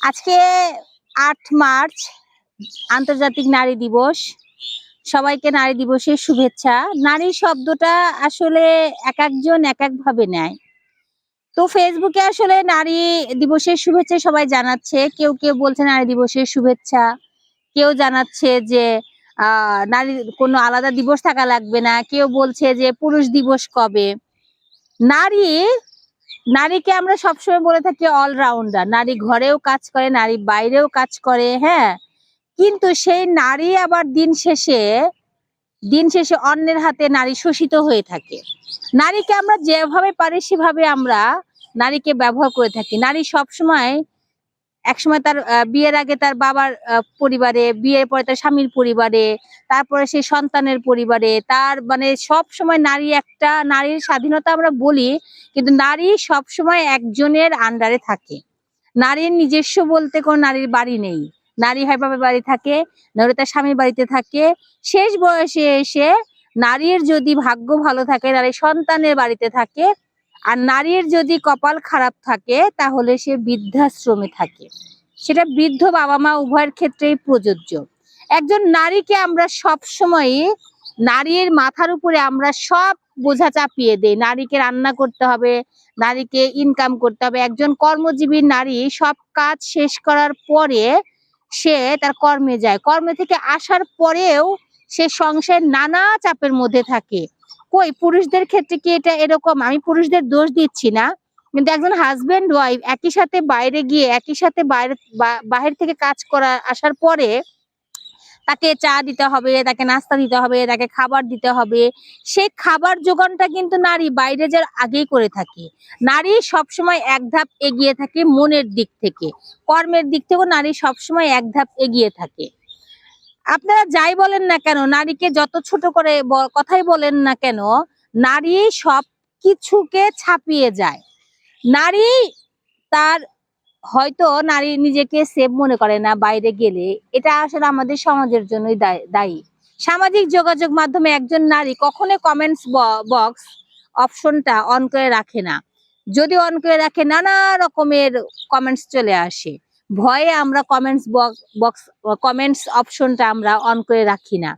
আজকে আট মার্চ, আন্তর্জাতিক নারী দিবস। সবাইকে নারী দিবসের শুভেচ্ছা। নারী শব্দটা আসলে এক একজন এক এক ভাবে নেয়। তো ফেসবুকে আসলে নারী দিবসের শুভেচ্ছা সবাই জানাচ্ছে। কেউ কেউ বলছে নারী দিবসের শুভেচ্ছা। কেউ জানাচ্ছে যে নারী কোনো আলাদা দিবস থাকা লাগবে না। কেউ বলছে যে, পুরুষ দিবস কবে? নারী নারীকে আমরা সবসময় বলে থাকি অলরাউন্ডার নারী ঘরেও কাজ করে, নারী বাইরেও কাজ করে হ্যাঁ? কিন্তু সেই নারী আবার দিন শেষে দিন শেষে অন্যের হাতে নারী শোষিত হয়ে থাকে। নারীকে আমরা যেভাবে পারি সেভাবে আমরা নারীকে ব্যবহার করে থাকি। নারী সবসময় একসময় তার বিয়ের আগে তার বাবার পরিবারে, বিয়ের পরে তার স্বামীর পরিবারে, তারপরে সে সন্তানের পরিবারে, তার মানে সব সময় নারী একটা, নারীর স্বাধীনতা আমরা বলি, কিন্তু নারী সব সময় একজনের আন্ডারে থাকে। নারীর নিজস্ব বলতে কোন নারীর বাড়ি নেই। নারী হয় বাবার বাড়ি থাকে, নাহলে তার স্বামীর বাড়িতে থাকে। শেষ বয়সে এসে নারীর যদি ভাগ্য ভালো থাকে, নারী সন্তানের বাড়িতে থাকে আর নারীর যদি কপাল খারাপ থাকে, তাহলে সে বৃদ্ধাশ্রমে থাকে। সেটা বৃদ্ধ বাবা মা উভয়ের ক্ষেত্রেই প্রযোজ্য। একজন নারীকে আমরা সব সময় নারীর মাথার উপরে আমরা সব বোঝা চাপিয়ে দেই। নারীকে রান্না করতে হবে, নারীকে ইনকাম করতে হবে। একজন কর্মজীবী নারী সব কাজ শেষ করার পরে সে তার কর্মে যায়। কর্মে থেকে আসার পরেও সে সংসারের নানা চাপের মধ্যে থাকে। কই, পুরুষদের ক্ষেত্রে কি এটা এরকম? আমি পুরুষদের দোষ দিচ্ছি না, কিন্তু একজন হাজবেন্ড ওয়াইফ একই সাথে বাইরে গিয়ে, একই সাথে বাইরে বাহির থেকে কাজ করা, আসার পরে তাকে চা দিতে হবে, তাকে নাস্তা দিতে হবে, তাকে খাবার দিতে হবে। সেই খাবার যোগানটা কিন্তু নারী বাইরে যার আগেই করে থাকে। নারী সবসময় এক ধাপ এগিয়ে থাকে মনের দিক থেকে। কর্মের দিক থেকেও নারী সবসময় এক ধাপ এগিয়ে থাকে। আপনারা যাই বলেন না কেন, নারীকে যত ছোট করে কথাই বলেন না কেন, নারী সব কিছুকে ছাপিয়ে যায়। নারী তার হয়তো নারী নিজেকে সেভ মনে করে না বাইরে গেলে, এটা আসলে আমাদের সমাজের জন্যই দায়- সামাজিক যোগাযোগ মাধ্যমে একজন নারী কখনো কমেন্টস বক্স অপশনটা অন করে রাখে না। যদি অন করে রাখে নানা রকমের কমেন্টস চলে আসে। ভয়ে আমরা কমেন্টস বক্স কমেন্টস অপশনটা আমরা অন করে রাখি না।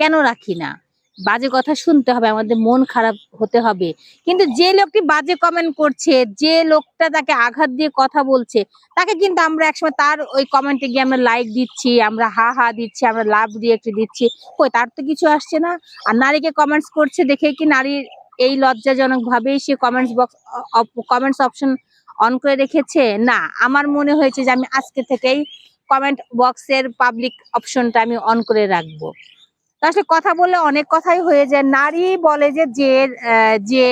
কেন রাখি না? বাজে কথা শুনতে হবে, আমাদের মন খারাপ হতে হবে। কিন্তু যে লোকটি বাজে কমেন্ট করছে, যে লোকটা তাকে আঘাত দিয়ে কথা বলছে, তাকে কিন্তু আমরা একসময় তার ওই কমেন্টে গিয়ে আমরা লাইক দিচ্ছি, আমরা হা হা দিচ্ছি, আমরা লাভ রিয়েক্ট দিচ্ছি। কই, তার তো কিছু আসছে না? আর নারীকে কমেন্টস করছে দেখে কি নারীর এই লজ্জাজনক ভাবেই সে comments box comments option on করে রেখেছে? না। আমার মনে হয়েছে যে আমি আজকে থেকেই কমেন্ট বক্সের পাবলিক অপশনটা আমি অন করে রাখব। আসলে কথা বললে অনেক কথাই হয়ে যায়। নারী বলে যে যে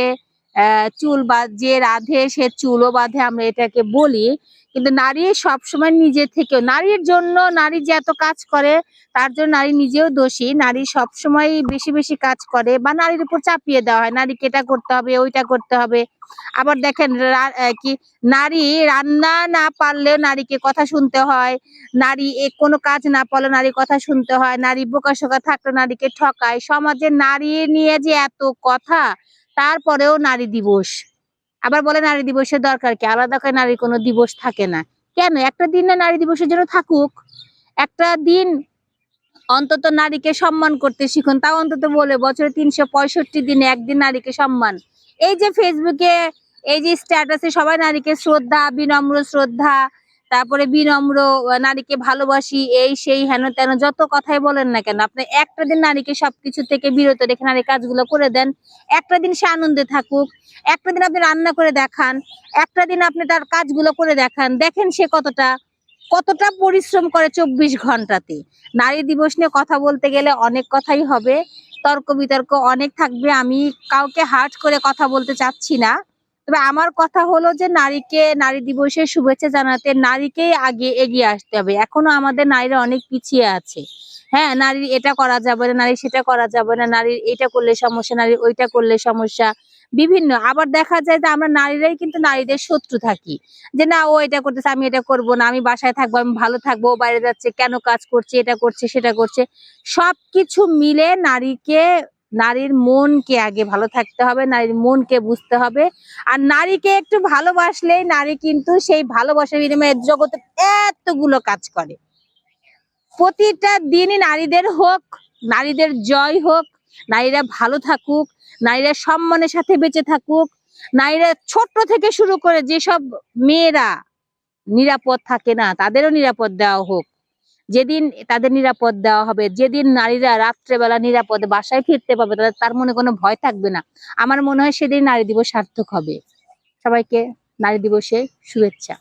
চুল বা যে রাধে, সে চুলও বাঁধে আমরা এটাকে বলি। কিন্তু নারী সবসময় নিজে থেকে, নারীর জন্য নারী যে এত কাজ করে, তার জন্য নারী নিজেও দোষী। নারী সবসময় বেশি বেশি কাজ করে বা নারীর উপর চাপিয়ে দেওয়া হয়। নারীকে এটা করতে হবে, ওইটা করতে হবে। আবার দেখেন কি, নারী রান্না না পারলেও নারীকে কথা শুনতে হয়। নারী কোনো কাজ না পারলে নারী কথা শুনতে হয়। নারী বোকা শোকা থাকলে নারীকে ঠকায়। সমাজে নারী নিয়ে যে এত কথা তারপরেও নারী দিবস। আবার বলে নারী দিবসের দরকার কি? আলাদা করে নারী কোনো দিবস থাকে না। কেন? একটা দিন না নারী দিবসের জন্য থাকুক। একটা দিন অন্তত নারীকে সম্মান করতে শিখুন। তাও অন্তত বলে বছরে তিনশো পঁয়ষট্টি দিনে একদিন নারীকে সম্মান। এই যে ফেসবুকে এই যে স্ট্যাটাসে সবাই নারীকে শ্রদ্ধা, বিনম্র শ্রদ্ধা তারপরে বিনম্র নারীকে ভালোবাসি, এই সেই হেন তেন, যত কথাই বলেন না কেন, আপনি একটা দিন নারীকে সবকিছু থেকে বিরত রেখে নারী কাজগুলো করে দেন, একটা দিন সে আনন্দে থাকুক, একটা দিন আপনি রান্না করে দেখান, একটা দিন আপনি তার কাজগুলো করে দেখান, দেখেন সে কতটা কতটা পরিশ্রম করে চব্বিশ ঘন্টাতে। নারী দিবস নিয়ে কথা বলতে গেলে অনেক কথাই হবে, তর্ক বিতর্ক অনেক থাকবে, আমি কাউকে হার্ট করে কথা বলতে চাচ্ছি না। তবে আমার কথা হলো যে নারীকে নারী দিবসের শুভেচ্ছা জানাতে নারীকেই আগে এগিয়ে আসতে হবে। এখনও আমাদের নারীরা অনেক পিছিয়ে আছে। হ্যাঁ নারীর এটা করা যাবে না নারী সেটা করা যাবে না, নারীর এটা করলে সমস্যা, নারীর ওইটা করলে সমস্যা, বিভিন্ন। আবার দেখা যায় যে আমরা নারীরাই কিন্তু নারীদের শত্রু থাকি। যে না, ও এটা করতেছে, আমি এটা করব না, আমি বাসায় থাকব, আমি ভালো থাকব, ও বাইরে যাচ্ছে, কেন কাজ করছে, এটা করছে, সেটা করছে। সবকিছু মিলে নারীকে নারীর মনকে আগে ভালো থাকতে হবে, নারীর মনকে বুঝতে হবে। আর নারীকে একটু ভালোবাসলেই নারী কিন্তু সেই ভালোবাসার বিনিময়ে জগতে এতগুলো কাজ করে। প্রতিটা দিনই নারীদের হোক, নারীদের জয় হোক, নারীরা ভালো থাকুক, নারীরা সম্মানের সাথে বেঁচে থাকুক, নারীরা ছোট্ট থেকে শুরু করে যেসব মেয়েরা নিরাপদ থাকে না, তাদেরও নিরাপদ দেওয়া হোক। যেদিন তাদের নিরাপদ দেওয়া হবে, যেদিন নারীরা রাত্রেবেলা নিরাপদে বাসায় ফিরতে পারবে, তাদের, তার মনে কোনো ভয় থাকবে না। আমার মনে হয় সেদিন নারী দিবস সার্থক হবে। সবাইকে নারী দিবসের শুভেচ্ছা।